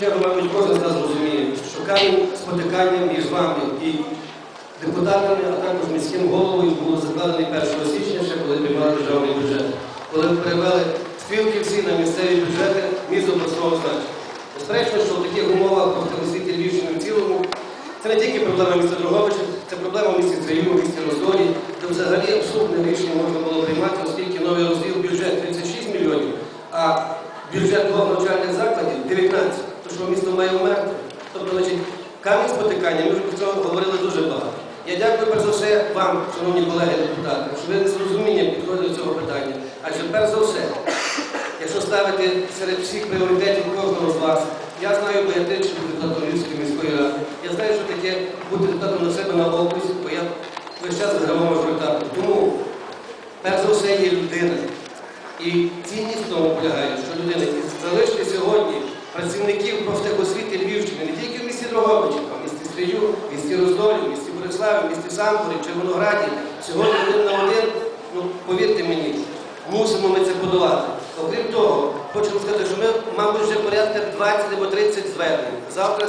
чергу, мабуть, кожен з нас розуміє, що камінь спотикання між вами і депутатами, а також міським головою було закладений 1 січня, ще коли приймали державний бюджет, коли перевели стрілки всі на місцеві бюджети міст обласного значення. Безперечно, що в таких умовах профтехосвіти Львівщини в цілому це не тільки проблема міста Дрогобича, це проблема місті Стрию, в місті Роздолі, де взагалі абсурдне рішення можна було приймати, оскільки новий розділ бюджет 36 мільйонів, а бюджет двох місто має вмерти. Тобто, значить, камінь спотикання, ми вже про це говорили дуже багато. Я дякую перш за все вам, шановні колеги депутати, що ви з розумінням підходили до цього питання. Адже перш за все, якщо ставити серед всіх пріоритетів кожного з вас, я знаю, бо я тричі депутатом Львівської міської ради. Я знаю, що таке бути депутатом на себе на окрузі, бо я весь час гравав мажоритарно. Тому, перш за все, є людина. І цінність в тому полягає, що людина працівників профтехосвіти Львівщини не тільки в місті Дрогобичі, а в місті Стрию, в місті Роздолі, в місті Бориславі, в місті Самборі, в Червонограді. Сьогодні один на один, ну повірте мені, мусимо ми це подолати. Окрім того, хочу сказати, що ми, мабуть, вже порядка 20 або 30 звернень. Завтра